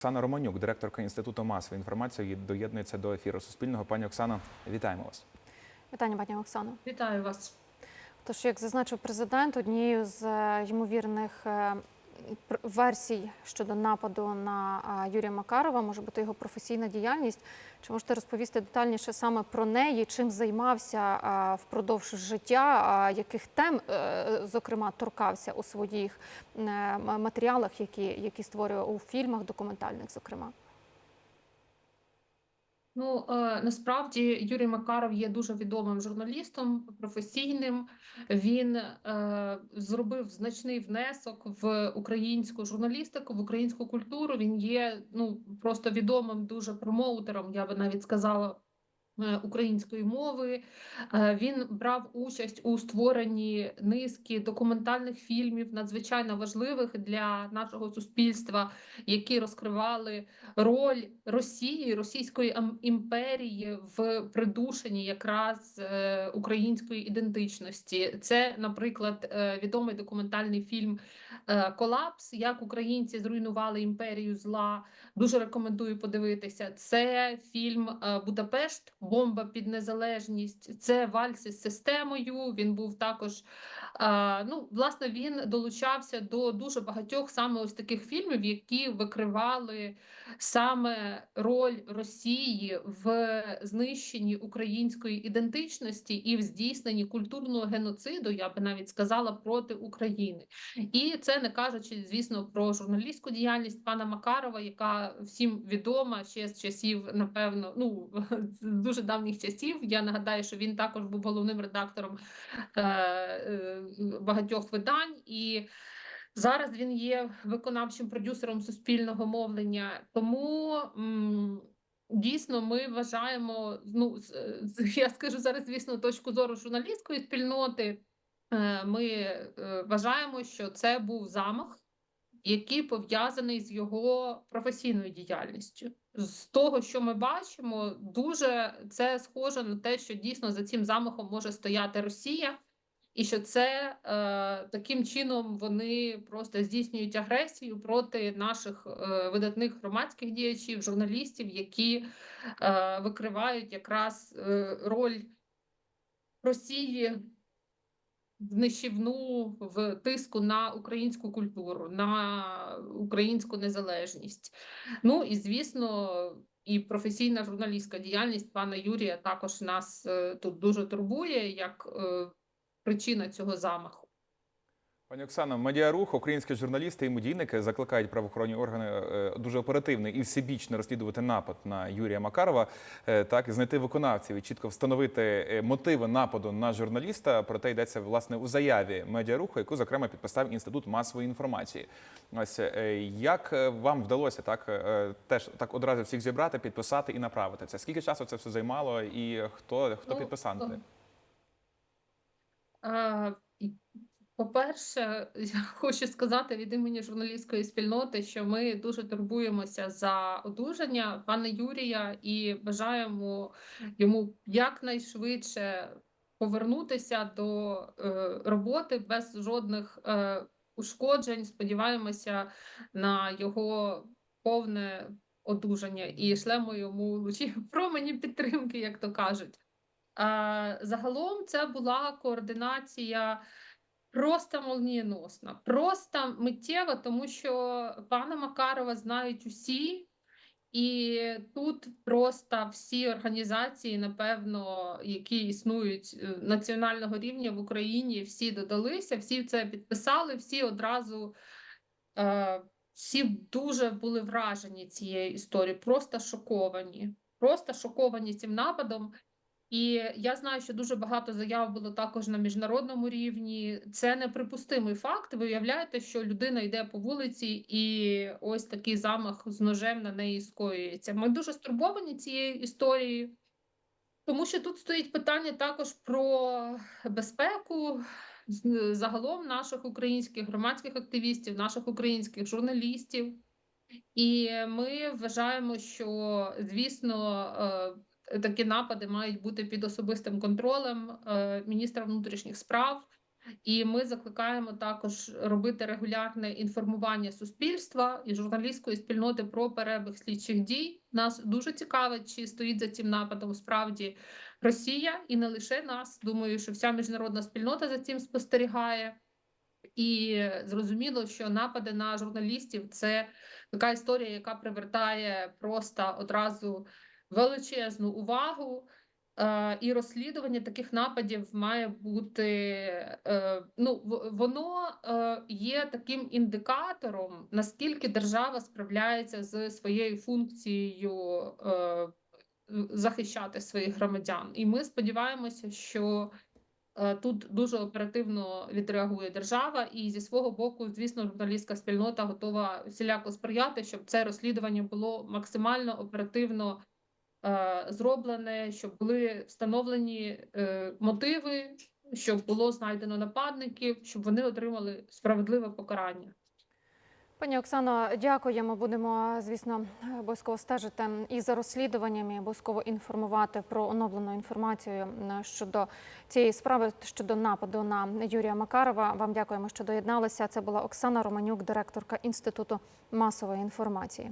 Оксана Романюк, директорка інституту масової інформації, доєднується до ефіру Суспільного. Пані Оксано, вітаємо вас. Вітання, пані Оксано. Вітаю вас. Тож, як зазначив президент, однією з е, ймовірних е, версій щодо нападу на Юрія Макарова може бути його професійна діяльність. Чи можете розповісти детальніше саме про неї, чим займався впродовж життя, яких тем, е, зокрема, торкався у своїх е, матеріалах, які, які створює у фільмах, документальних, зокрема? Ну е, насправді Юрій Макаров є дуже відомим журналістом, професійним. Він е, зробив значний внесок в українську журналістику, в українську культуру. Він є ну просто відомим дуже промоутером, я би навіть сказала. Е, Української мови Е, він брав участь у створенні низки документальних фільмів, надзвичайно важливих для нашого суспільства, які розкривали роль Росії, Російської імперії в придушенні якраз е, української ідентичності. Це, наприклад, відомий документальний фільм Колапс, як українці зруйнували імперію зла. Дуже рекомендую подивитися. Це фільм Будапешт, бомба під незалежність. Це вальс із системою. Він був також. Ну, власне, він долучався до дуже багатьох саме ось таких фільмів, які викривали саме роль Росії в знищенні української ідентичності і в здійсненні культурного геноциду, я би навіть сказала, проти України. І це не кажучи, звісно, про журналістську діяльність пана Макарова, яка всім відома ще з часів, напевно, ну дуже давніх часів. Я нагадаю, що він також був головним редактором е, е, багатьох видань і. Зараз він є виконавчим продюсером суспільного мовлення, тому м, дійсно ми вважаємо. Ну я скажу зараз, звісно, точку зору журналістської спільноти. Е, Ми е, вважаємо, що це був замах, який пов'язаний з його професійною діяльністю. З того, що ми бачимо, дуже це схоже на те, що дійсно за цим замахом може стояти Росія. І що це е, таким чином вони просто здійснюють агресію проти наших е, видатних громадських діячів, журналістів, які е, викривають якраз е, роль Росії в нищівну в тиску на українську культуру, на українську незалежність. Ну і звісно. І професійна журналістська діяльність пана Юрія також нас е, тут дуже турбує як е, причина цього замаху. Пані Оксано, медіарух, українські журналісти і медійники закликають правоохоронні органи е, дуже оперативно і всебічно розслідувати напад на Юрія Макарова, е, так і знайти виконавців і чітко встановити е, мотиви нападу на журналіста. Про те йдеться власне у заяві медіаруху, яку зокрема підписав інститут масової інформації. Ось як вам вдалося так теж так одразу всіх зібрати, підписати і направити це? Скільки часу це все займало, і хто хто Ну, підписанти? Е, і, По-перше, я хочу сказати від імені журналістської спільноти, що ми дуже турбуємося за одужання пана Юрія і бажаємо йому якнайшвидше повернутися до е, роботи без жодних е, ушкоджень. Сподіваємося на його повне одужання і шлемо йому лучі промені підтримки, як то кажуть. А, Загалом це була координація просто молнієносна, просто миттєва, тому що пана Макарова знають усі, і тут просто всі організації, напевно, які існують е, національного рівня в Україні, всі додалися, всі це підписали, всі одразу. Е, всі дуже були вражені цією історією, просто шоковані, просто шоковані цим нападом. І я знаю, що дуже багато заяв було також на міжнародному рівні. Це неприпустимий факт. Ви уявляєте, що людина йде по вулиці, і ось такий замах з ножем на неї скоюється. Ми дуже стурбовані цією історією, тому що тут стоїть питання також про безпеку загалом наших українських громадських активістів, наших українських журналістів. І ми вважаємо, що звісно е, такі напади мають бути під особистим контролем е, міністра внутрішніх справ. І ми закликаємо також робити регулярне інформування суспільства і журналістської спільноти про перебіг слідчих дій. Нас дуже цікавить, чи стоїть за цим нападом справді Росія, і не лише нас. Думаю, що вся міжнародна спільнота за цим спостерігає. І зрозуміло, що напади на журналістів це така історія, яка привертає просто одразу величезну увагу. Е, І розслідування таких нападів має бути е, ну воно е, є таким індикатором, наскільки держава справляється з своєю функцією захищати своїх громадян. І ми сподіваємося, що тут дуже оперативно відреагує держава, і зі свого боку, звісно, журналістська спільнота готова всіляко сприяти, щоб це розслідування було максимально оперативно зроблене, щоб були встановлені е, мотиви, щоб було знайдено нападників, щоб вони отримали справедливе покарання. Пані Оксано, дякуємо. Будемо, звісно, обов'язково стежити і за розслідуваннями, і обов'язково інформувати про оновлену інформацію е, щодо цієї справи, щодо нападу на Юрія Макарова. Вам дякуємо, що доєдналися. Це була Оксана Романюк, директорка Інституту масової інформації.